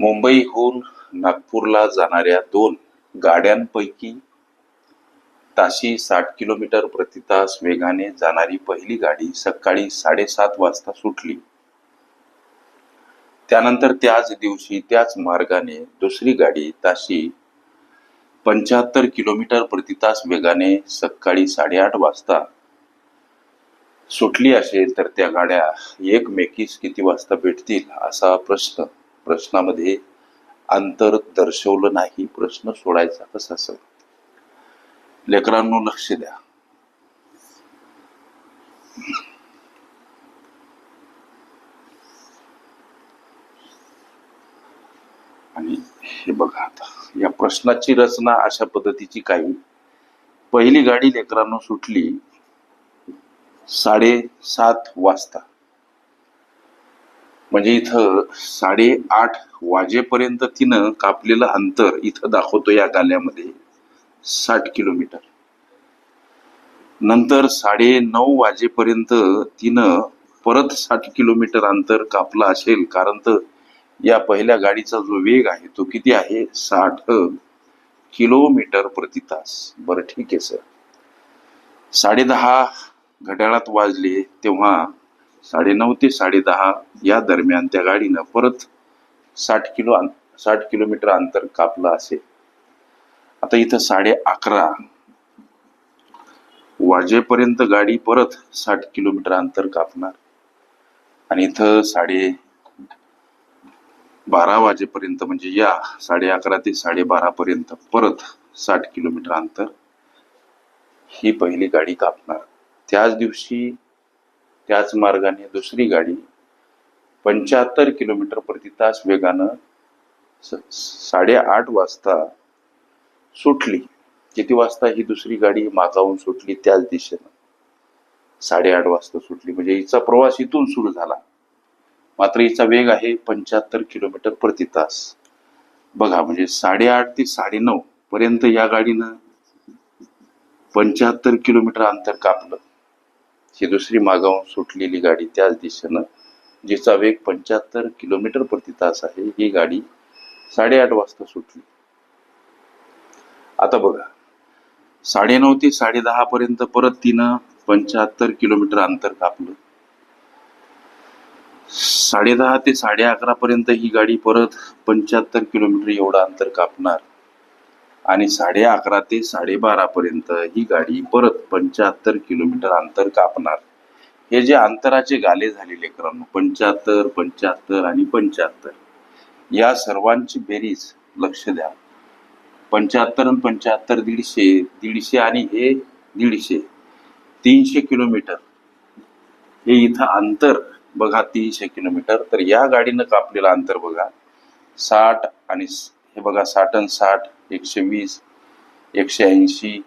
मुंबईहून नागपूरला जाणाऱ्या दोन गाड्यांपैकी ताशी साठ किलोमीटर प्रति तास वेगाने जाणारी पहिली गाडी सकाळी साडेसात वाजता सुटली. त्यानंतर त्याच दिवशी त्याच मार्गाने दुसरी गाडी ताशी पंच्याहत्तर किलोमीटर प्रति तास वेगाने सकाळी साडेआठ वाजता सुटली असेल तर त्या गाड्या एकमेकीस किती वाजता भेटतील असा प्रश्न. प्रश्नामध्ये अंतर दर्शवलं नाही प्रश्न सोडायचा कसा सर लेकरांनो लक्ष द्या. आणि हे बघा आता या प्रश्नाची रचना अशा पद्धतीची काही. पहिली गाडी लेकरांनो सुटली साडेसात वाजता. म्हणजे इथं साडेआठ वाजेपर्यंत तिनं कापलेलं अंतर इथं दाखवतो या गाल्यामध्ये. साठ किलोमीटर. नंतर साडे नऊ वाजेपर्यंत तिनं परत साठ किलोमीटर अंतर कापलं असेल कारण तर या पहिल्या गाडीचा जो वेग आहे तो किती आहे? साठ किलोमीटर प्रति तास. बरं ठीक आहे सर. साडेदहा घड्याळात वाजले तेव्हा साडेनऊ ते साडेदहा या दरम्यान त्या गाडीनं परत साठ किलो साठ किलोमीटर अंतर कापलं असेल. आता इथं साडे अकरा वाजेपर्यंत गाडी परत साठ किलोमीटर अंतर कापणार. आणि इथं साडे बारा वाजेपर्यंत म्हणजे या साडे अकरा ते साडेबारा पर्यंत परत साठ किलोमीटर अंतर ही पहिली गाडी कापणार. त्याच दिवशी त्याच मार्गाने दुसरी गाडी पंच्याहत्तर किलोमीटर प्रति तास वेगानं स- साडेआठ वाजता सुटली. किती वाजता ही दुसरी गाडी मागाहून सुटली त्याच दिशेनं? साडेआठ वाजता सुटली. म्हणजे हिचा प्रवास इथून सुरू झाला. मात्र हिचा वेग आहे पंच्याहत्तर किलोमीटर प्रति तास. बघा म्हणजे साडेआठ ते साडेनऊ पर्यंत या गाडीनं पंच्याहत्तर किलोमीटर अंतर कापलं. ही दुसरी मागावून सुटलेली गाडी त्याच दिशेनं जिचा वेग पंच्याहत्तर किलोमीटर प्रति तास आहे ही गाडी साडेआठ वाजता सुटली. आता बघा साडेनऊ ते साडेदहा पर्यंत परत तिनं पंच्याहत्तर किलोमीटर अंतर कापलं. साडेदहा ते साडे अकरा पर्यंत ही गाडी परत पंच्याहत्तर किलोमीटर एवढं अंतर कापणार. आणि साडे अकरा ते साडेबारापर्यंत ही गाडी परत पंच्याहत्तर किलोमीटर अंतर कापणार. हे जे अंतराचे गाले झालेले क्रम पंच्याहत्तर पंच्याहत्तर आणि पंच्याहत्तर या सर्वांची बेरीज लक्ष द्या. पंच्याहत्तर आणि पंच्याहत्तर दीडशे दीडशे आणि हे दीडशे तीनशे किलोमीटर. हे इथं अंतर बघा तीनशे किलोमीटर. तर या गाडीनं कापलेलं अंतर बघा साठ आणि हे बघा साठ आणि साठ एकशे वीस एकशे ऐंशी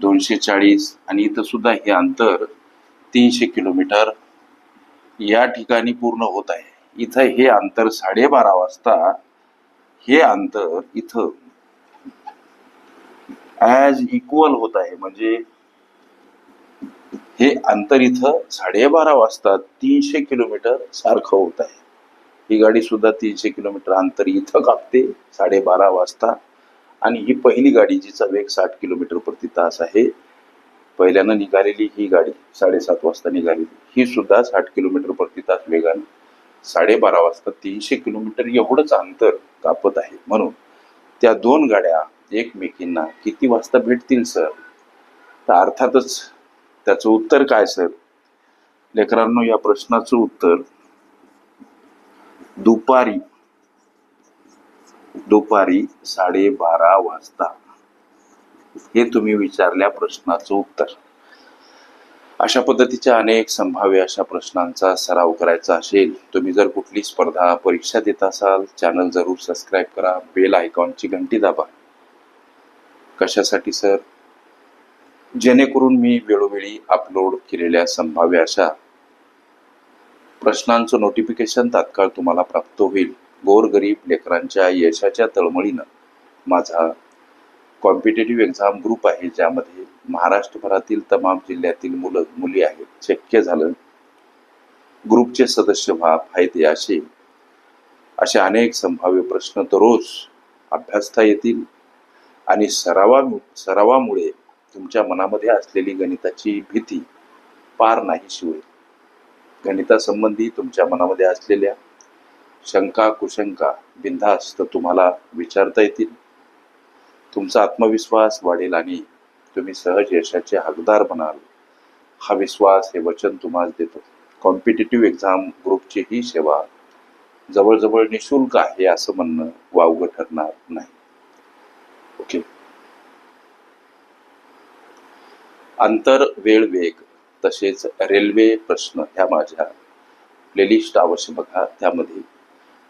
दोनशे चाळीस आणि इथं सुद्धा हे अंतर तीनशे किलोमीटर या ठिकाणी पूर्ण होत आहे. इथं हे अंतर साडेबारा वाजता हे अंतर इथं ॲज इक्वल होत आहे. म्हणजे हे अंतर इथं साडेबारा वाजता तीनशे किलोमीटर सारखं होत आहे. ही गाडी सुद्धा तीनशे किलोमीटर अंतर इथं कापते साडेबारा वाजता आणि ही पहिली गाडी जिचा वेग साठ किलोमीटर प्रति तास आहे पहिल्यानं निघालेली ही गाडी साडेसात वाजता निघालेली ही सुद्धा साठ किलोमीटर प्रति तास वेगानं साडेबारा वाजता तीनशे किलोमीटर एवढंच अंतर कापत आहे. म्हणून त्या दोन गाड्या एकमेकींना किती वाजता भेटतील सर? तर अर्थातच त्याचं उत्तर काय सर? लेकरांनो या प्रश्नाचं उत्तर दुपारी दुपारी साडेबारा वाजता हे तुम्ही विचारल्या प्रश्नाचं उत्तर. अशा पद्धतीच्या अनेक संभाव्य अशा प्रश्नांचा सराव करायचा असेल तुम्ही जर कुठली स्पर्धा परीक्षा देत असाल चॅनल जरूर सबस्क्राईब करा बेल आयकॉनची घंटी दाबा. कशासाठी सर? जेणेकरून मी वेळोवेळी अपलोड केलेल्या संभाव्य अशा प्रश्नांचं नोटिफिकेशन तात्काळ तुम्हाला प्राप्त होईल. गोरगरीब लेकरांच्या यशाच्या तळमळीनं माझा कॉम्पिटेटिव्ह एक्झाम ग्रुप आहे ज्यामध्ये महाराष्ट्रभरातील तमाम जिल्ह्यातील मुलं मुली आहेत. शक्य झालं ग्रुपचे सदस्य व्हा फायदे असे असे अनेक संभाव्य प्रश्न दररोज अभ्यासता येतील आणि सरावा सरावामुळे तुमच्या मनामध्ये असलेली गणिताची भीती पार नाही शिवेल. गणितासंबंधी तुमच्या मनामध्ये असलेल्या शंका कुशंका बिनधास्त तुम्हाला विचारता येतील. तुमचा आत्मविश्वास वाढेल आणि तुम्ही सहज यशाचे हकदार बनाल. हा विश्वास हे वचन तुम्हाला देतो. कॉम्पिटेटिव्ह एक्झाम ग्रुपची ही सेवा जवळजवळ निशुल्क आहे असं म्हणणं वावगं ठरणार नाही. ओके अंतर वेळ वेग तसेच रेल्वे प्रश्न ह्या माझ्या प्लेलिस्ट अवश्य बघा. त्यामध्ये